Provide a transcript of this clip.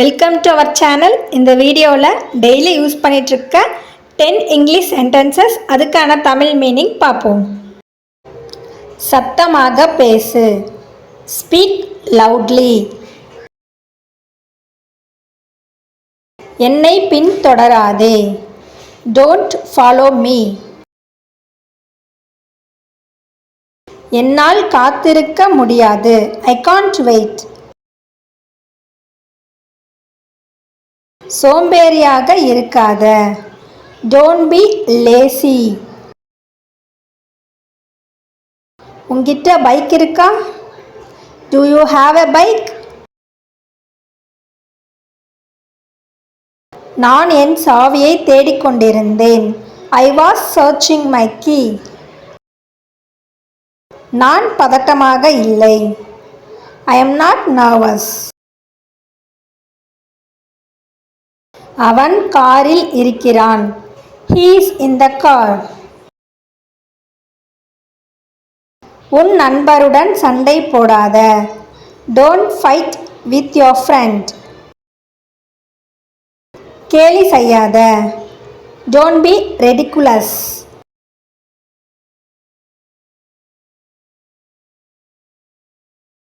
Welcome to our channel இந்த வீடியோவில் daily use பண்ணிகிட்ருக்க டென் இங்கிலீஷ் சென்டென்சஸ் அதுக்கான தமிழ் மீனிங் பார்ப்போம் சத்தமாக பேசு. ஸ்பீக் லவுட்லி என்னை பின்தொடராதே. டோன்ட் ஃபாலோ மீ என்னால் காத்திருக்க முடியாது. ஐ காண்ட் வெயிட் சோம்பேறியாக இருக்காத. டோன்ட் பி லேசி உங்ககிட்ட பைக் இருக்கா? Do you have a bike நான் என் சாவியை தேடிக்கொண்டிருந்தேன். I was searching my key நான் பதட்டமாக இல்லை. ஐ எம் நாட் நர்வஸ் அவன் காரில் இருக்கிறான். ஹீஸ் இன் த கார் உன் நண்பருடன் சண்டை போடாத. Don't fight with your friend கேலி செய்யாத. Don't be ridiculous